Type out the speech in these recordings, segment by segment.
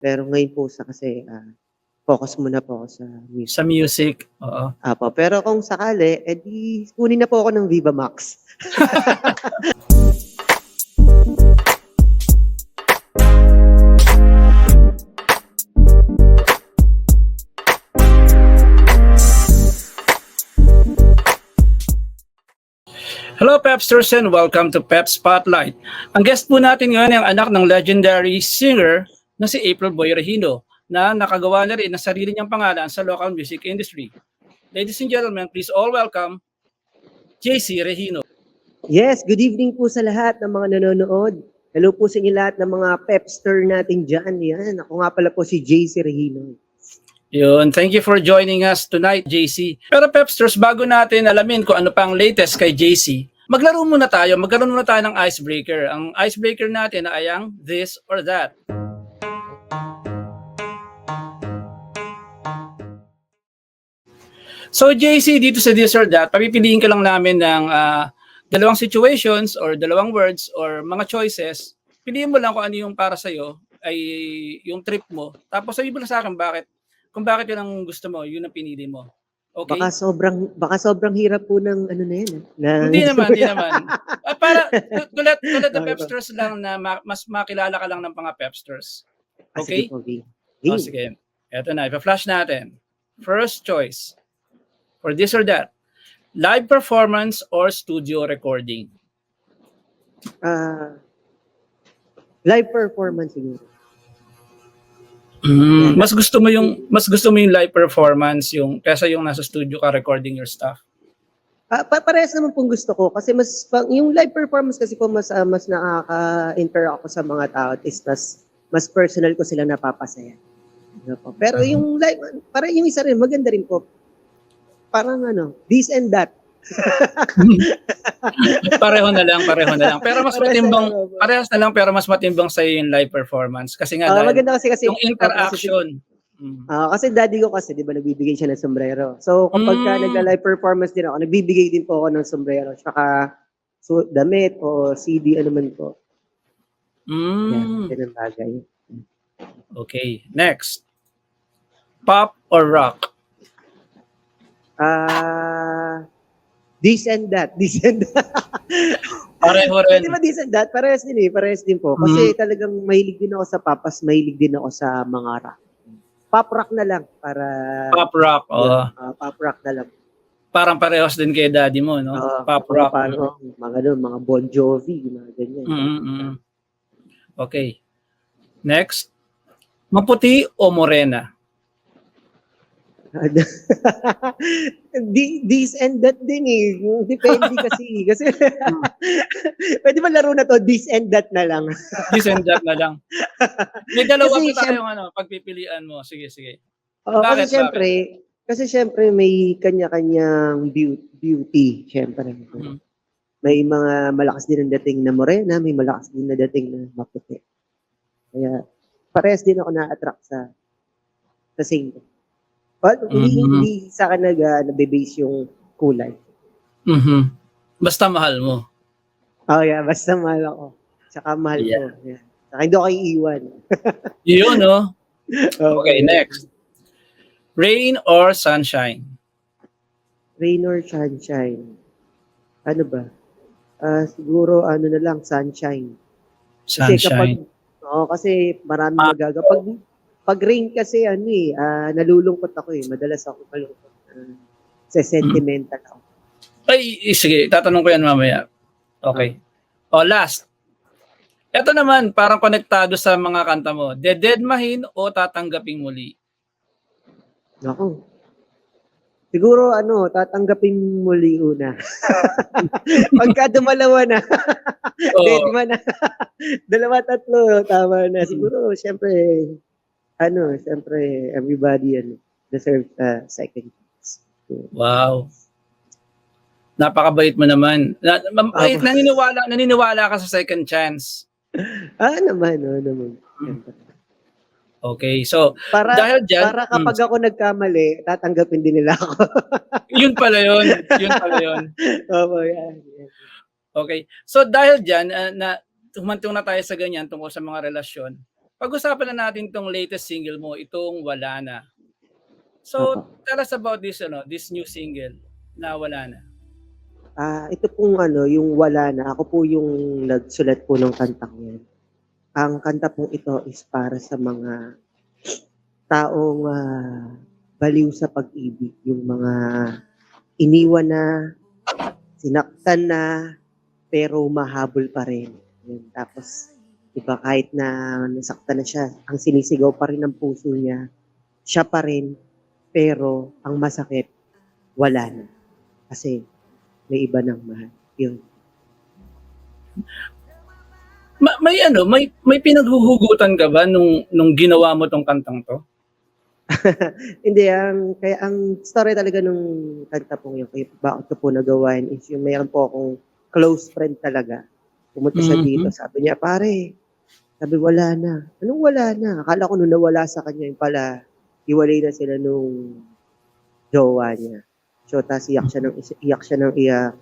Pero ngayon po sa kasi ah, focus muna po ako sa music. Sa music, oo. Apo, pero kung sakali, edi kunin na po ako ng Viva Max. Hello Pepsters and welcome to Pep Spotlight. Ang guest po natin ngayon ay ang anak ng legendary singer na si April Boy Regino na nakagawa na rin ng sarili niyang pangalan sa local music industry. Ladies and gentlemen, please all welcome JC Regino. Yes, good evening po sa lahat ng mga nanonood. Hello po sa inyo lahat ng mga pepster natin dyan. Yan, ako nga pala po si JC Regino. Yun, thank you for joining us tonight, JC. Pero Pepsters, bago natin alamin kung ano pang latest kay JC, maglaro muna tayo, magkaroon muna tayo ng icebreaker. Ang icebreaker natin ay ang this or that. So JC, dito sa this or that, papipiliin ka lang namin ng ah, dalawang situations or dalawang words or mga choices. Piliin mo lang kung ano yung para sa'yo, ay yung trip mo. Tapos sabihin mo lang sa akin bakit, kung bakit yun ang gusto mo, yun ang pinili mo. Okay? Baka sobrang baka sobrang hirap po ng ano na yan. eh, Na, Hindi naman, hindi naman. Ah, para tulad tulad ng pepsters lang na ma- mas makilala ka lang ng mga pepsters. Ah, Okay? sige po, game. O Game. sige. Eto na, ipa-flash natin. First choice. For this or that. Live performance or studio recording? Ah, live performance siguro. Mm, mas gusto mo yung mas gusto mo yung live performance yung kaysa yung nasa studio ka recording your stuff. Pa parehas naman pong gusto ko kasi mas yung live performance kasi po mas ah, mas nakaka-interact ako sa mga tao at least mas mas personal ko sila napapasaya. Ano po. Pero Mhm. yung live para yung isa rin maganda rin po. Parang ano, this and that. pareho na lang, pareho na lang. Pero mas matimbang parehas na lang pero mas matimbang sa yung live performance kasi nga dahil maganda kasi kasi yung interaction. Ah, kasi daddy ko kasi 'di ba nagbibigay siya ng sombrero. So kapag ka Mm. nagla-live performance din ako, nagbibigay din po ako ng sombrero tsaka so, damit o CD ano man po. Yan, Mm. ganun bagay. Okay, next. Pop or rock? Ah, this and that, this and that. Pareho rin. Di ba this and that? Parehas din eh, parehas din po. Kasi talagang mahilig din ako sa papas, mahilig din ako sa mga rock. Pop rock na lang para Pop rock. Oh, Ah, pop rock na lang. parang parehas din kay daddy mo, no? Oo, Pop oo, rock. Paano, mga doon, mga Bon Jovi, mga ganyan. Mm-mm. Okay. Next. Maputi o morena? This and that din eh. Depende kasi. kasi pwede ba laro na to, this and that na lang. This and that na lang. May dalawa Kasi pa tayong ano, pagpipilian mo. Sige, sige. Oo, Bakit, kasi syempre, kasi syempre may kanya-kanyang beauty, beauty syempre. Mm. May mga malakas din ang dating na morena, may malakas din na dating na maputi. Kaya parehas din ako na-attract sa sa same. But hindi, Mhm. hindi sa akin nag, uh, nabe-base yung kulay. Mhm. Basta mahal mo. Oh yeah, basta mahal ako. Tsaka mahal Yeah. ko. Yeah. Tsaka hindi ako iiwan. Yun, no? Okay, next. Rain or sunshine? Rain or sunshine? Ano ba? Ah, siguro ano na lang, sunshine. Kasi kapag, Sunshine. oo, kasi maraming Ah. magagawa. Pag, pag rain kasi, ano eh, ah, nalulungkot ako eh. Madalas ako malungkot. Uh, sa sentimental ako. Ay, eh, sige, tatanong ko yan mamaya. Okay. O, last. Ito naman, parang konektado sa mga kanta mo. Dededmahin o tatanggaping muli? Ako. Siguro, ano, tatanggapin muli una. Pagka dumalawa na, O, dead man na. Dalawa, tatlo, tama na. Siguro, syempre, ano, syempre, everybody, ano, deserves a second chance. wow. Napakabait mo naman. Na, mabait, Aba. naniniwala, naniniwala ka sa second chance. Ah, naman, oh, naman. Okay, so, Para, dahil dyan, para kapag ako nagkamali, tatanggapin din nila ako. yun pala yun. Yun pala yun. Opo, yan. yan. Okay. So, dahil dyan, ah, na humantong na tayo sa ganyan tungkol sa mga relasyon, pag-usapan na natin tong latest single mo, itong Wala Na. So, Opo. tell us about this ano, this new single na Wala Na. Ah, ito pong ano, yung wala na. Ako po yung nagsulat po ng kantang yan. Ang kanta pong ito is para sa mga taong ah, baliw sa pag-ibig. Yung mga iniwan na, sinaktan na, pero mahabol pa rin. Yun. Tapos, iba kahit na nasaktan na siya, ang sinisigaw pa rin ng puso niya, siya pa rin, pero ang masakit, wala na. Kasi may iba ng mahal. Yun. Ma- may ano, may may pinaghuhugutan ka ba nung nung ginawa mo tong kantang to? Hindi, ang, kaya ang story talaga nung kanta pong yun, kaya bakit ko po nagawain is yung mayroon po akong close friend talaga. Pumunta siya Mhm. dito, sabi niya, pare, sabi wala na. Anong wala na? Akala ko nung nawala sa kanya, yung pala, iwalay na sila nung jowa niya. So, tapos iyak siya ng, iyak siya ng iyak.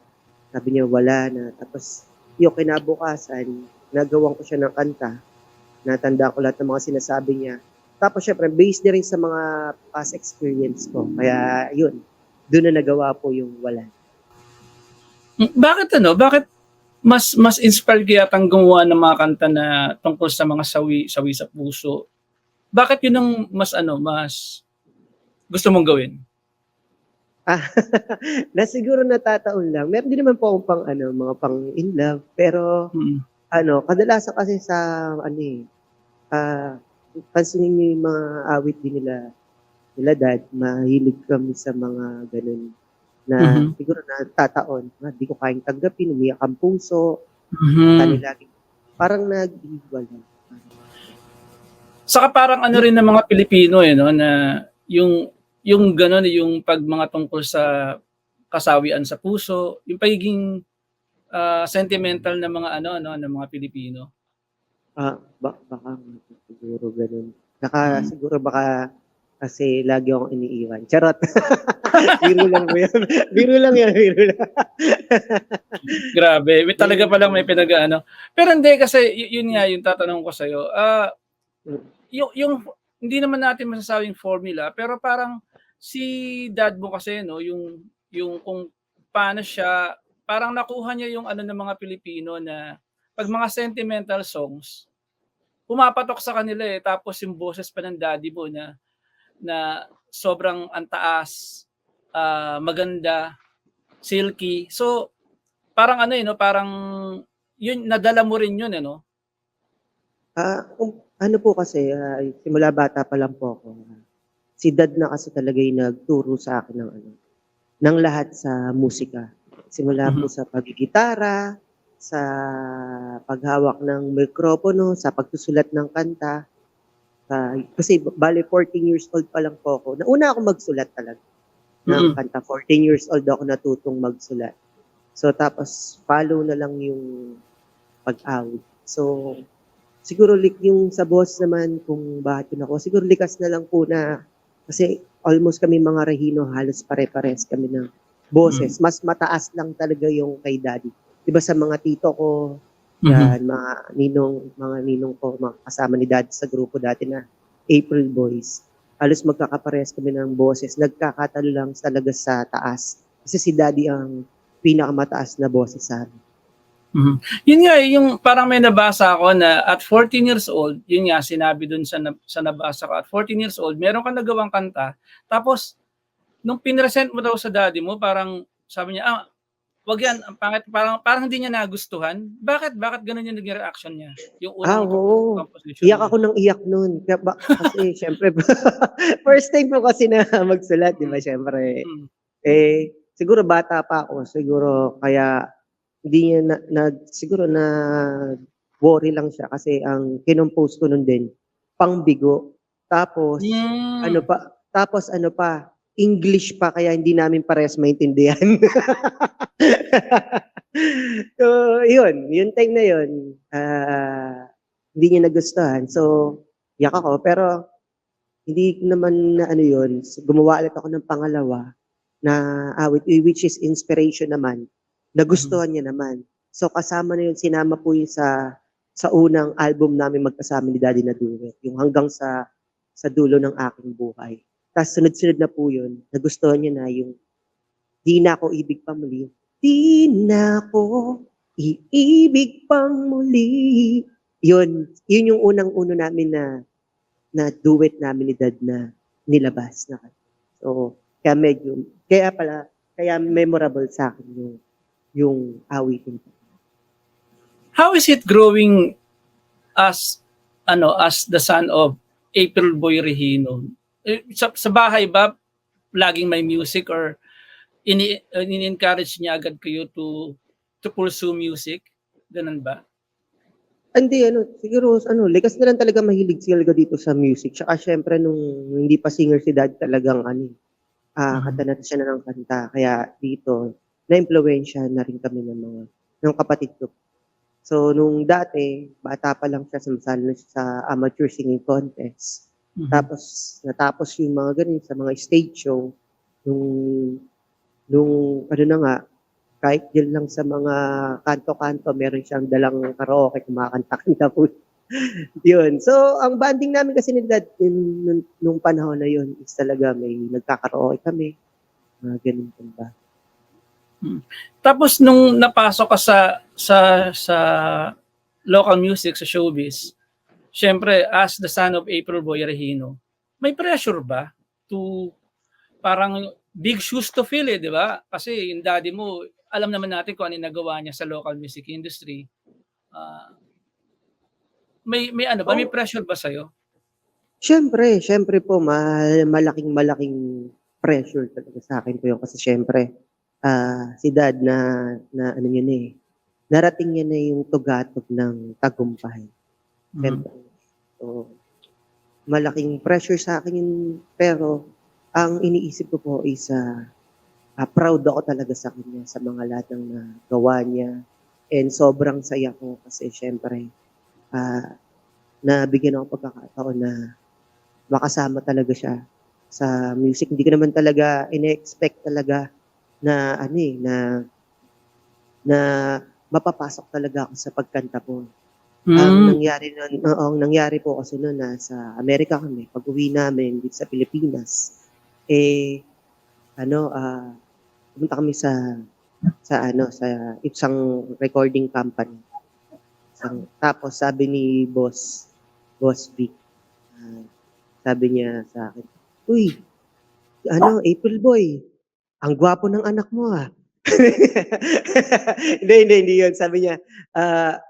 Sabi niya, wala na. Tapos, yung kinabukasan, nagawan ko siya ng kanta. Natanda ko lahat ng mga sinasabi niya. Tapos syempre, based na rin sa mga past experience ko. Kaya yun, doon na nagawa po yung wala. Mm, Bakit ano? Bakit mas mas inspired kaya tang gumawa ng mga kanta na tungkol sa mga sawi sawi sa puso? Bakit yun ang mas ano, mas gusto mong gawin? na siguro natataon lang. Meron din naman po akong pang ano, mga pang in love. Pero Mm. ano, kadalasan kasi sa ano eh, ah, pansinin niyo yung mga awit din nila nila dad, mahilig kami sa mga ganun na Mhm. siguro natataon. Ah, di ko kayang tanggapin, umiyak ang puso, Mhm. kanila parang nag-iwalay. Saka parang ano rin ng mga Pilipino eh no na yung yung gano'n yung pag mga tungkol sa kasawian sa puso, yung pagiging ah, sentimental ng mga ano ano ng mga Pilipino. Ah, ba- baka siguro ganun. Saka Hmm. siguro baka kasi lagi akong iniiwan. Charot. biro lang po yan. Biro lang yan, biro lang. Grabe, may talaga palang may pinag-ano. Pero hindi kasi yun nga yung tatanong ko sa iyo. Ah, yung yung hindi naman natin masasabing formula, pero parang si dad mo kasi no, yung yung kung paano siya parang nakuha niya yung ano ng mga Pilipino na pag mga sentimental songs pumapatok sa kanila eh tapos yung boses pa ng daddy mo na na sobrang antaas, ah, maganda, silky. So parang ano eh no, parang yun nadala mo rin yun eh no. Ah, kung- ano po kasi, ah, simula bata pa lang po ako. ah, si dad na kasi talaga yung nagturo sa akin ng ano, ng lahat sa musika. Simula po Mhm. sa pagigitara, sa paghawak ng mikropono, sa pagsusulat ng kanta. Ah, kasi bali 14 years old pa lang po ako. Nauna ako magsulat talaga ng Mm. kanta. 14 years old ako natutong magsulat. So tapos follow na lang yung pag-awit. So siguro lik yung sa boss naman kung bakit yun ako. Siguro likas na lang po na kasi almost kami mga Rahino halos pare-pares kami ng boses. Mas mataas lang talaga yung kay daddy. 'Di ba sa mga tito ko, Mhm. yan, mga ninong, mga ninong ko, mga kasama ni dad sa grupo dati na April Boys. Halos magkakapares kami ng boses. Nagkakatalo lang talaga sa taas. Kasi si daddy ang pinakamataas na boses sa amin. Mhm. Yun nga, yung parang may nabasa ako na at 14 years old, yun nga, sinabi dun sa, na- sa nabasa ko, at 14 years old, meron kang nagawang kanta, tapos, nung pinresent mo daw sa daddy mo, parang, sabi niya, ah, wag yan, ang pangit, parang, parang hindi niya nagustuhan. Bakit? Bakit ganun yung naging reaction niya? Yung Ah, unang oo. composition Iyak ako ng iyak ba, kasi syempre, first time ko kasi na magsulat, di ba? Syempre, Mm. eh, siguro bata pa ako. Siguro, kaya, hindi niya na, na- siguro na worry lang siya kasi ang kinompose ko nun din, pangbigo. Tapos, Mm. ano pa, tapos ano pa, English pa kaya hindi namin parehas maintindihan. so, yun, yung time na yun, ah, hindi niya nagustuhan. So, yak ako, pero hindi naman na ano yun, gumawa ulit ako ng pangalawa na awit, which is inspiration naman. Nagustuhan niya naman. So, kasama na yun, sinama po yun sa sa unang album namin magkasama ni Daddy na duet, yung hanggang sa sa dulo ng aking buhay. Tapos sunod-sunod na po yun, nagustuhan niya na yung di na ako ibig pa muli. Di na ako iibig pang muli. Yun, yun yung unang-uno namin na na duet namin ni Dad na nilabas na. So, kaya medyo, kaya pala, kaya memorable sa akin yung, yung awitin. How is it growing as ano as the son of April Boy Regino? Eh, Sa, sa bahay ba laging may music or ini ini-encourage niya agad kayo to to pursue music? Ganun ba? Hindi, ano, siguro, ano, likas na lang talaga mahilig si Elga dito sa music. Tsaka syempre, nung hindi pa singer si Dad, talagang, ano, ah Mhm. kanta na siya na ng kanta. Kaya dito, na-impluensya na rin kami ng mga, ng kapatid ko. So, nung dati, bata pa lang siya, siya sa amateur singing contest. Mhm. Tapos, natapos yung mga ganun sa mga stage show. Nung, nung, ano na nga, kahit yun lang sa mga kanto-kanto, meron siyang dalang karaoke, kumakanta-kanta po. yun. So, ang banding namin kasi ni Dad, yun, nung, nung panahon na yun, is talaga may nagkakaraoke kami. Mga ganun po ba. Tapos nung napasok ka sa sa sa local music sa showbiz, syempre as the son of April Boy Regino, may pressure ba to parang big shoes to fill eh, di ba? Kasi yung daddy mo, alam naman natin kung ano yung nagawa niya sa local music industry. Ah, may may ano ba, may Oh. pressure ba sa'yo? Siyempre, siyempre po, ma- malaking malaking pressure talaga sa akin po yun. Kasi siyempre, ah, si dad na, na ano yun eh, narating niya na yung tugatog ng tagumpay. Mhm. Siyempre. So, malaking pressure sa akin yun. Pero, ang iniisip ko po is, ah, ah, proud ako talaga sa kanya sa mga lahat ng nagawa niya. And sobrang saya ko kasi siyempre, ah, nabigyan ako pagkakataon na makasama talaga siya sa music. Hindi ko naman talaga ine-expect talaga na ano eh, na na mapapasok talaga ako sa pagkanta po. Ang Mm. nangyari nun, oo, ang nangyari po kasi noon nasa Amerika kami, pag-uwi namin dito sa Pilipinas, eh ano, ah pumunta kami sa sa ano, sa isang recording company. Isang, tapos sabi ni boss, boss Vic, ah, sabi niya sa akin, "Uy, ano, April Boy, ang gwapo ng anak mo ah." hindi, hindi, hindi yun. Sabi niya,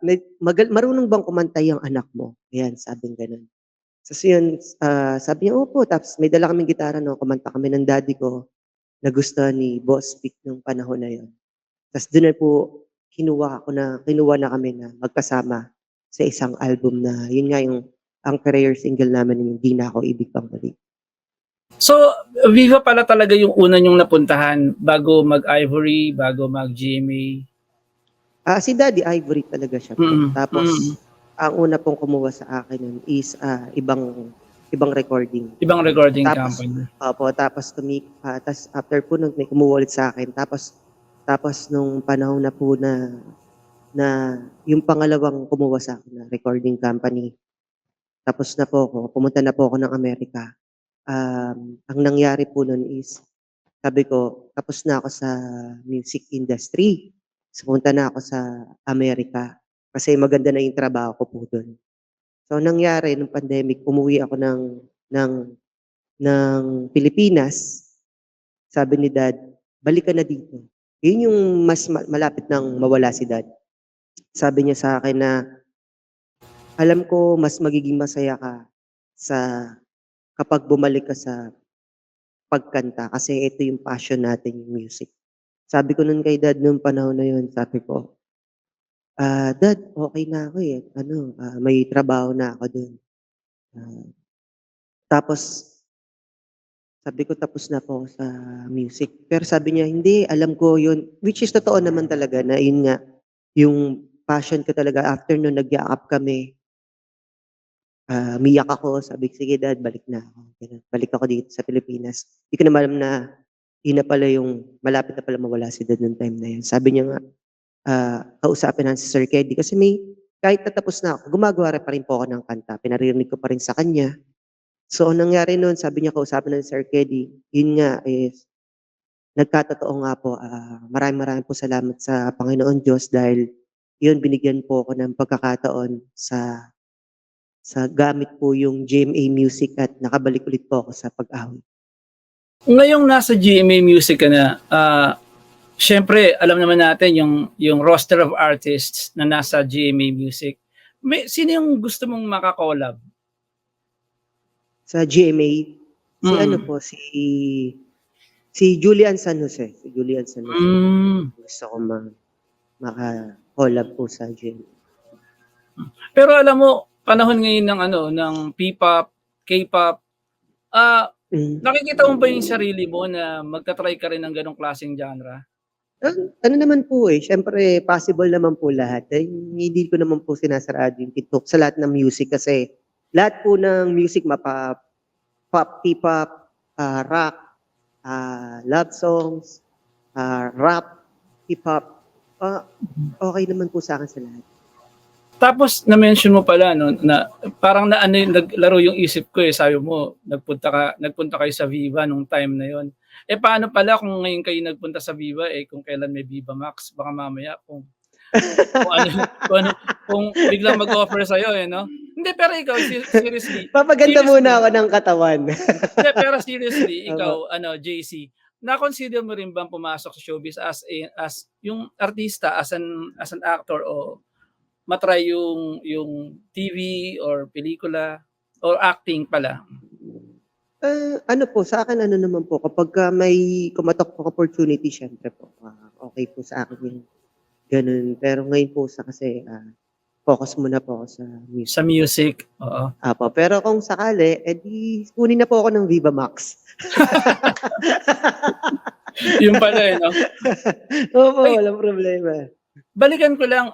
may- magal- marunong bang kumanta yung anak mo? Ayan, sabi ng ganun. Tapos yun, ah, sabi niya, opo. Tapos may dala kaming gitara, no? kumanta kami ng daddy ko na gusto ni Boss Vic nung panahon na yun. Tapos doon na po, kinuha ako na, kinuha na kami na magkasama sa isang album na, yun nga yung, ang career single namin yung Di Na Ako Ibig Pang Muli. So, Viva pala talaga yung una nyong napuntahan bago mag-Ivory, bago mag-GMA. Ah, si Daddy Ivory talaga siya. Mm, Tapos, mm. ang una pong kumuha sa akin nun is ah, ibang ibang recording. Ibang recording Tapos, company. Opo, tapos tumi ah, tas after po nun, may kumuha ulit sa akin. Tapos tapos nung panahon na po na na yung pangalawang kumuha sa akin na recording company. Tapos na po ako, pumunta na po ako ng Amerika. Um, ang nangyari po nun is, sabi ko, tapos na ako sa music industry. So, pumunta na ako sa Amerika kasi maganda na yung trabaho ko po doon. So, ang nangyari nung pandemic, umuwi ako ng ng ng Pilipinas. Sabi ni Dad, balik ka na dito. Yun yung mas ma- malapit nang mawala si Dad. Sabi niya sa akin na, alam ko mas magiging masaya ka sa kapag bumalik ka sa pagkanta kasi ito yung passion natin, yung music. Sabi ko nun kay Dad nung panahon na yun, sabi ko, ah Dad, okay na ako eh. Ano, ah, may trabaho na ako dun. Ah, tapos, sabi ko tapos na po sa music. Pero sabi niya, hindi, alam ko yun. Which is totoo naman talaga na yun nga, yung passion ko talaga. After nun, nag-yakap kami. Ah, umiyak ako. Sabi sige dad, balik na ako. Ganun. Balik ako dito sa Pilipinas. Hindi ko naman alam na yun na pala yung, malapit na pala mawala si dad noong time na yun. Sabi niya nga, ah, kausapin na si Sir Keddy kasi may kahit natapos na ako, gumagawa pa rin po ako ng kanta. Pinaririnig ko pa rin sa kanya. So, ang nangyari noon, sabi niya, kausapin ng Sir Keddy, yun nga is, nagkatotoo nga po, ah, maraming maraming po salamat sa Panginoon Diyos dahil yun, binigyan po ako ng pagkakataon sa sa gamit po yung GMA Music at nakabalik ulit po ako sa pag-awit. Ngayong nasa GMA Music ka na, ah, syempre, alam naman natin yung, yung roster of artists na nasa GMA Music. May, sino yung gusto mong makakolab? Sa GMA, si Mm. ano po, si si Julian San Jose. Si Julian San Jose. Mm. Gusto ko ma maka-collab po sa GMA. Pero alam mo, panahon ngayon ng ano, ng P-pop, K-pop, ah, Mm. nakikita mo ba yung sarili mo na magta-try ka rin ng ganong klaseng genre? An- ano naman po eh, syempre possible naman po lahat. Eh, hindi ko naman po sinasarado yung TikTok sa lahat ng music kasi lahat po ng music mapa pop, P-pop, ah, rock, ah, love songs, ah, rap, hip-hop, ah, okay naman po sa akin sa lahat. Tapos na-mention mo pala no na parang na ano yung naglaro yung isip ko eh sabi mo nagpunta ka nagpunta kayo sa Viva nung time na yon. Eh paano pala kung ngayon kayo nagpunta sa Viva eh kung kailan may Viva Max baka mamaya kung kung ano, kung, ano, kung biglang mag-offer sa iyo eh no. Hindi pero ikaw se- seriously. Papaganda Seriously? muna ako ng katawan. Hindi, pero seriously ikaw ano JC na-consider mo rin bang pumasok sa showbiz as a, as yung artista as an as an actor o matry yung yung TV or pelikula or acting pala. Ah, ano po, sa akin ano naman po, kapag ka may kumatok po opportunity, syempre po, ah, okay po sa akin yung ganun. Pero ngayon po sa kasi, ah, focus muna po ako sa music. Sa music, oo. Apo. Pero kung sakali, edi kunin na po ako ng Viva Max. Yung pala eh, no? Opo, Ay. walang problema. Balikan ko lang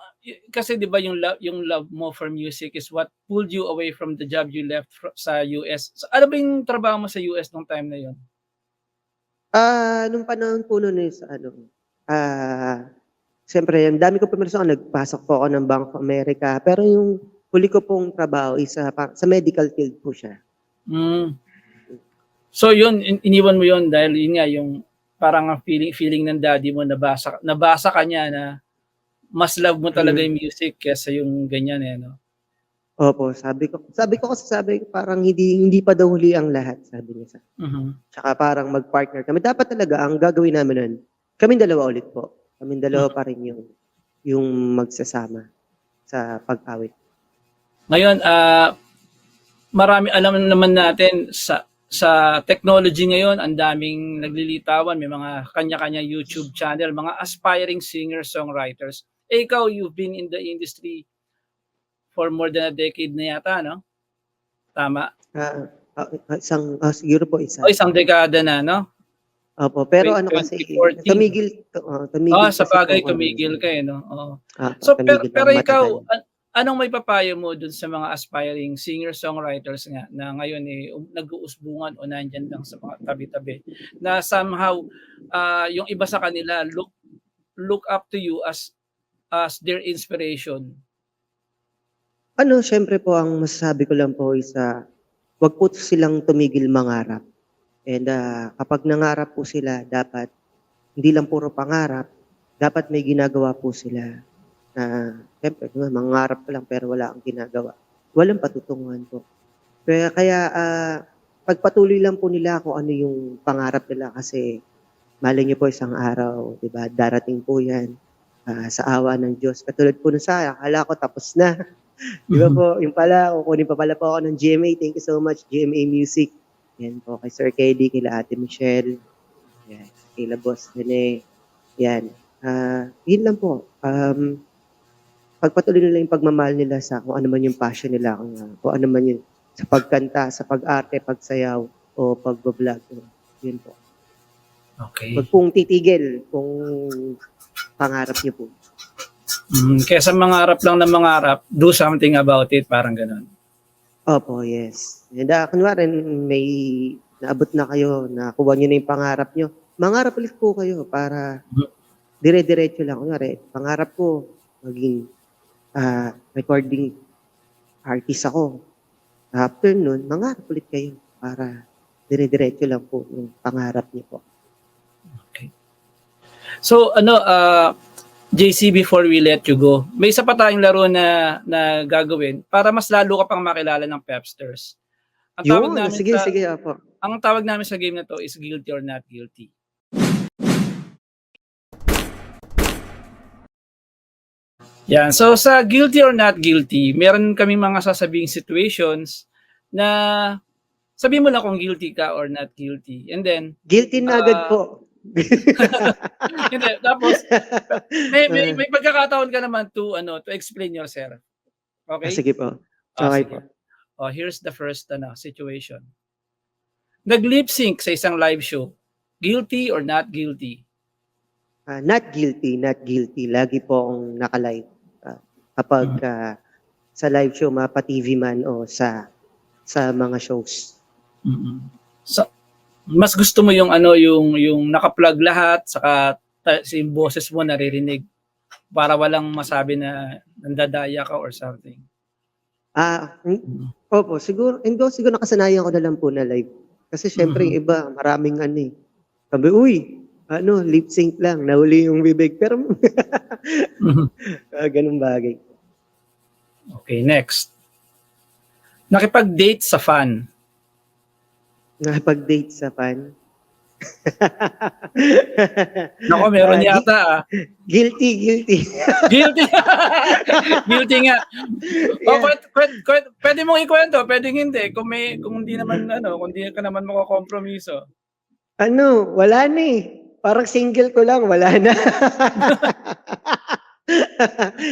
kasi 'di ba yung love, yung love mo for music is what pulled you away from the job you left sa US. So, ano ba yung trabaho mo sa US nung time na yon? Ah, nung panahon po noon is ano, ah, siyempre, ang dami ko pumirso, nagpasok po ako ng Bank of America, pero yung huli ko pong trabaho is pa- sa medical field po siya. Mm. So yun, in- iniwan mo yun dahil yun nga yung parang ang feeling feeling ng daddy mo nabasa nabasa ka niya na mas love mo talaga Mm. yung music kesa yung ganyan eh no. Opo, sabi ko, sabi ko kasi sabi ko parang hindi hindi pa daw huli ang lahat, sabi niya sa. Mhm. Tsaka parang mag-partner kami. Dapat talaga ang gagawin namin nun, kaming dalawa ulit po. Kaming dalawa pa rin yung yung magsasama sa pag-awit. Ngayon, ah marami alam naman natin sa sa technology ngayon, ang daming naglilitawan, may mga kanya-kanya YouTube channel, mga aspiring singer-songwriters. Eh, ikaw, you've been in the industry for more than a decade na yata, no? Tama. Ah, ah, ah, isang ah, siguro po isa. O isang dekada na, no? Opo, pero Twen- ano kasi 2014. tumigil uh, tumigil Ah, sa bagay, tumigil ka, eh, no? Oo. ah, So, pero, pero ikaw, an- anong may papayo mo dun sa mga aspiring singer-songwriters nga na ngayon eh, um, nag-uusbungan o nandyan lang sa mga tabi-tabi na somehow ah, yung iba sa kanila look look up to you as as their inspiration. Ano, syempre po ang masasabi ko lang po is ah, wag po silang tumigil mangarap. And ah, kapag nangarap po sila, dapat hindi lang puro pangarap, dapat may ginagawa po sila. Na syempre, nga, mangarap ka lang pero wala kang ginagawa. Walang patutunguhan po. Kaya, kaya ah, pagpatuloy lang po nila kung ano yung pangarap nila kasi malay niyo po isang araw, 'di ba? Darating po 'yan ah, sa awa ng Diyos. Katulad po nung sa akala ko tapos na. Di ba po, yung pala, kukunin pa pala po ako ng GMA. Thank you so much, GMA Music. Yan po, kay Sir KD, kila Ate Michelle, yan, kila Boss Nene. Yan. Ah, yun lang po. Um, pagpatuloy nila yung pagmamahal nila sa kung ano man yung passion nila, kung, ah, kung ano man yun, sa pagkanta, sa pag-arte, pagsayaw, o pag-vlog. Yun po. Okay. Huwag pong titigil kung pangarap niyo po. Mm, kesa mangarap lang ng mangarap, do something about it, parang ganun. Opo, yes. And uh, kunwari, may naabot na kayo, nakuha nyo na yung pangarap nyo, mangarap ulit po kayo para Mhm. dire-diretso lang. Kunwari, pangarap ko, maging ah, recording artist ako. After nun, mangarap ulit kayo para dire-diretso lang po yung pangarap niyo po. So ano, uh, JC, before we let you go, may isa pa tayong laro na, na gagawin para mas lalo ka pang makilala ng Pepsters. Ang tawag Yun, namin sige, sa, sige, apo. ang tawag namin sa game na to is guilty or not guilty. Yan. So sa guilty or not guilty, meron kaming mga sasabing situations na sabihin mo lang kung guilty ka or not guilty. And then, Guilty na agad Ah, po. hindi, tapos may, may, may pagkakataon ka naman to ano to explain yourself. Okay? Ah, sige po. Ah, Okay sige. po. Oh, here's the first ano, situation. Nag-lip sync sa isang live show. Guilty or not guilty? Ah, not guilty, not guilty. Lagi po akong naka-live. Ah, kapag ah, sa live show, mapa TV man o sa sa mga shows. mm So, mas gusto mo yung ano yung yung naka-plug lahat saka yung boses mo naririnig para walang masabi na nandadaya ka or something. Ah, mm, Mm. opo, siguro, hindi siguro nakasanayan ko na lang po na live. Kasi syempre yung iba, maraming ano eh. Sabi, uy, ano, lip sync lang, nahuli yung bibig. Pero, ah, ganun bagay. okay, next. Nakipag-date sa fan. Nakipag-date sa fan. Nako, meron gui- yata ah. Guilty, guilty. Guilty. Guilty nga. Oh, Yeah. pwede, pwede, pwede, pwede mong ikwento, pwede hindi. Kung may kung hindi naman ano, kung hindi ka naman makakompromiso. Ano, wala na eh. Parang single ko lang, wala na.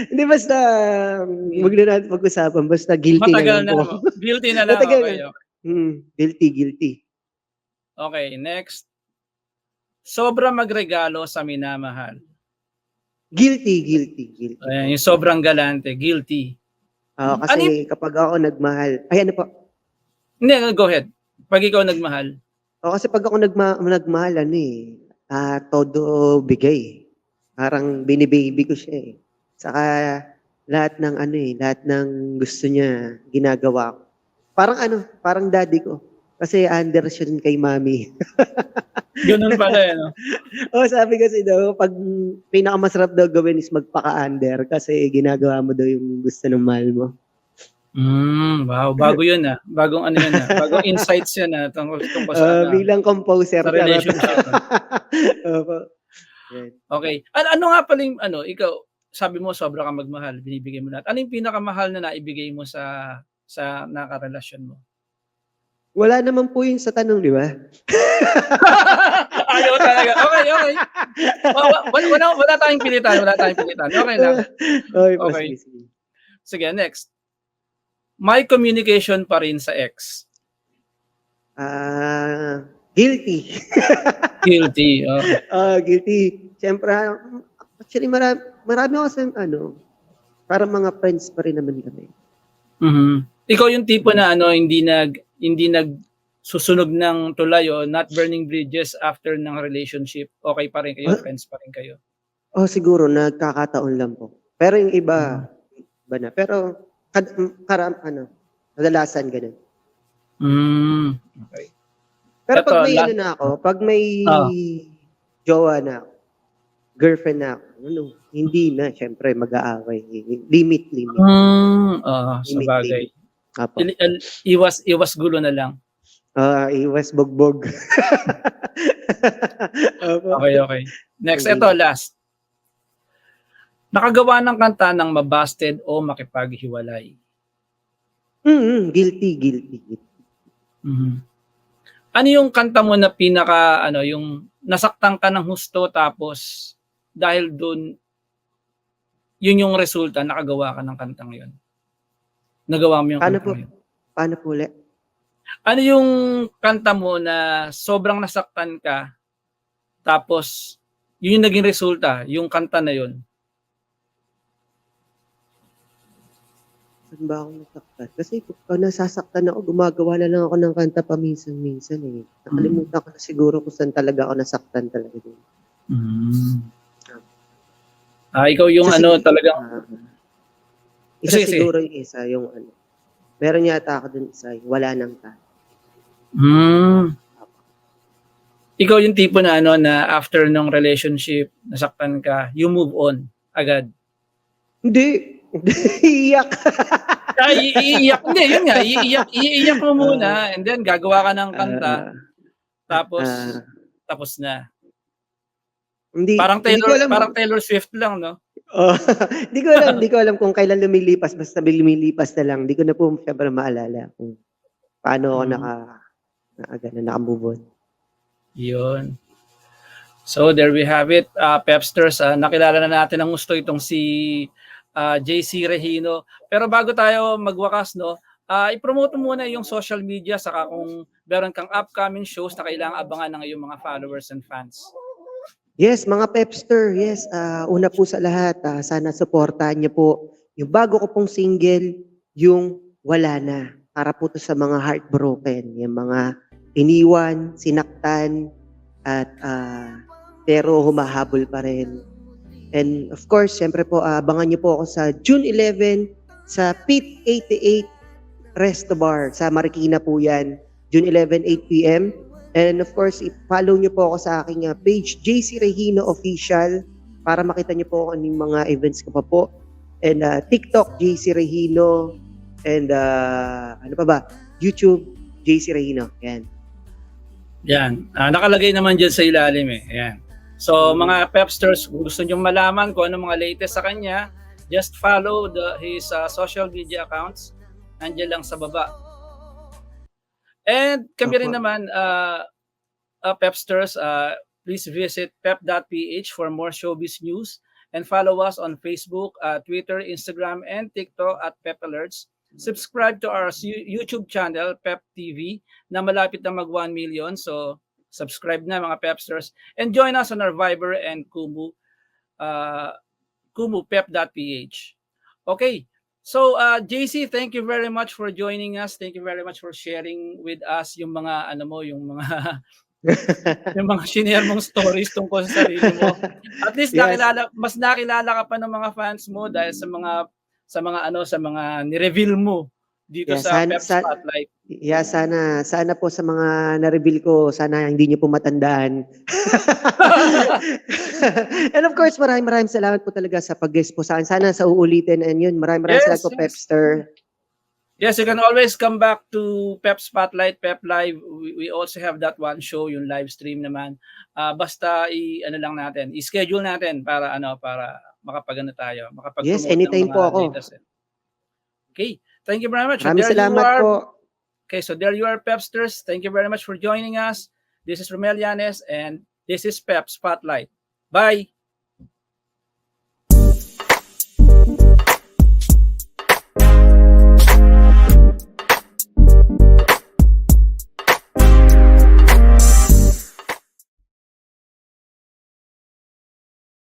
Hindi basta, wag na natin pag-usapan, basta guilty Matagal na na. lang po. oh. Guilty na lang. Matagal Okay, na. Hmm, guilty, guilty. okay, next. Sobra magregalo sa minamahal. Guilty, guilty, guilty. Ayan, yung sobrang galante, guilty. Ah, Ano kasi kapag ako nagmahal, ay ano po, Hindi, no, go ahead. Pag ikaw nagmahal. oh, kasi pag ako nagma, nagmahal, ano eh, ah, todo bigay. Parang binibaby ko siya eh. Saka lahat ng ano eh, lahat ng gusto niya, ginagawa ko. Parang ano, parang daddy ko. Kasi under siya din kay mami. Ganun pala eh, no? oh, sabi kasi daw, pag pinakamasarap daw gawin is magpaka-under kasi ginagawa mo daw yung gusto ng mahal mo. Mm, wow, bago yun ah. Bagong ano yun ah. Bagong insights yun ah. Tungkol, tungkol sa, ano, bilang composer. sa relationship. ah. Opo. Okay. Ano, ano nga pala yung, ano, ikaw, sabi mo sobra ka magmahal, binibigay mo lahat. Ano yung pinakamahal na naibigay mo sa sa nakarelasyon mo? Wala naman po yun sa tanong, di ba? Ayaw talaga. Okay, okay. Wala, wala, wala, tayong pilitan, wala tayong pilitan. Okay lang. okay, Okay. sige, next. May communication pa rin sa ex. Ah, guilty. Guilty. Oh. Ah, guilty. Siyempre, ah, actually, marami, marami ako sa, ano, para mga friends pa rin naman kami. Mhm. Ikaw yung tipo na ano, hindi nag hindi nag susunog ng tulay o not burning bridges after ng relationship. Okay pa rin kayo, Huh? friends pa rin kayo. Oh, siguro, nagkakataon lang po. Pero yung iba, iba na. Pero, kad, karam, ano, kadalasan ganun. Mm. Okay. Pero Eto, pag may ano na ako, pag may Ah. jowa na ako, girlfriend na ako, ano, hindi na, syempre, mag-aaway. Limit, limit. Mm, ah, sa Limit, bagay. Apo. Iwas iwas gulo na lang. Ah, iwas bogbog. Okay, okay. Next, ito, last. Nakagawa ng kanta ng mabasted o makipaghiwalay. Mm, guilty, guilty, guilty. Mhm. Ano yung kanta mo na pinaka ano yung nasaktan ka ng husto tapos dahil doon yun yung resulta nakagawa ka ng kantang yun. Nagawa mo yung Paano kantang po? yun. Paano po ulit? Ano yung kanta mo na sobrang nasaktan ka tapos yun yung naging resulta, yung kanta na yun. Saan ba ako nasaktan? Kasi pag nasasaktan ako, gumagawa na lang ako ng kanta paminsan-minsan eh. Nakalimutan ko na siguro kung saan talaga ako nasaktan talaga din. Ah, ikaw yung Kasi- ano talagang Ah, Isa Sige, sige. siguro yung isa, yung ano. Meron yata ako dun isa, wala nang ta. Hmm. Ikaw yung tipo na ano na after ng relationship, nasaktan ka, you move on agad. Hindi. Hindi. Iyak. Ay, iiyak. Hindi, yun nga. Iiyak, iiyak mo muna and then gagawa ka ng kanta Ah, tapos ah, tapos na. hindi. Parang hindi Taylor, alam. parang Taylor Swift lang, no? Oh, hindi ko alam, hindi ko alam kung kailan lumilipas, basta lumilipas na lang. Hindi ko na po syempre maalala kung paano ako Hmm. naka na, gano'n, naka-move on. Yun. So there we have it, uh, Pepsters. ah, nakilala na natin ang gusto itong si ah, JC Regino. Pero bago tayo magwakas, no, ah, i-promote mo muna yung social media saka kung meron kang upcoming shows na kailangan abangan ng iyong mga followers and fans. Yes, mga Pepster, yes. ah, una po sa lahat, ah, sana supportahan niyo po yung bago ko pong single, yung Wala Na. Para po to sa mga heartbroken, yung mga iniwan, sinaktan, at ah, pero humahabol pa rin. And of course, syempre po, ah, abangan niyo po ako sa June 11 sa Pit 88 Resto Bar sa Marikina po yan. June 11, 8 p.m. And of course, i-follow niyo po ako sa aking uh, page, JC Regino Official, para makita niyo po kung anong mga events ko pa po. And uh, TikTok, JC Regino. And uh, ano pa ba? YouTube, JC Regino. Yan. Yan. Ah, nakalagay naman dyan sa ilalim eh. Yan. So mga Pepsters, kung gusto nyo malaman kung ano mga latest sa kanya, just follow the, his ah, social media accounts. Nandiyan lang sa baba. And kami rin naman, uh, uh, Pepsters, uh, please visit pep.ph for more showbiz news and follow us on Facebook, uh, Twitter, Instagram, and TikTok at Pep Alerts. Subscribe to our YouTube channel, Pep TV, na malapit na mag 1 million. So, subscribe na mga Pepsters. And join us on our Viber and Kumu, uh, kumupep.ph. Okay. So, uh, JC, thank you very much for joining us. Thank you very much for sharing with us yung mga, ano mo, yung mga, yung mga shinare mong stories tungkol sa sarili mo. At least Yes. nakilala, mas nakilala ka pa ng mga fans mo dahil sa mga, sa mga ano, sa mga ni-reveal mo dito Yeah, sa sana- Pep sana- Spotlight. yeah, sana, sana po sa mga na-reveal ko, sana hindi niyo po matandaan. And of course, maraming maraming salamat po talaga sa pag-guest po sa akin. Sana sa uulitin. And yun, maraming maraming Yes, salamat po, yes. Pepster. Yes, you can always come back to Pep Spotlight, Pep Live. We, we also have that one show, yung live stream naman. Ah, basta i ano lang natin, i-schedule natin para ano para makapagano tayo, makapag Yes, anytime po ako. Okay, thank you very much. So Maraming there you salamat are. po. Okay, so there you are, Pepsters. Thank you very much for joining us. This is Romel Yanes and this is Pep Spotlight. Bye.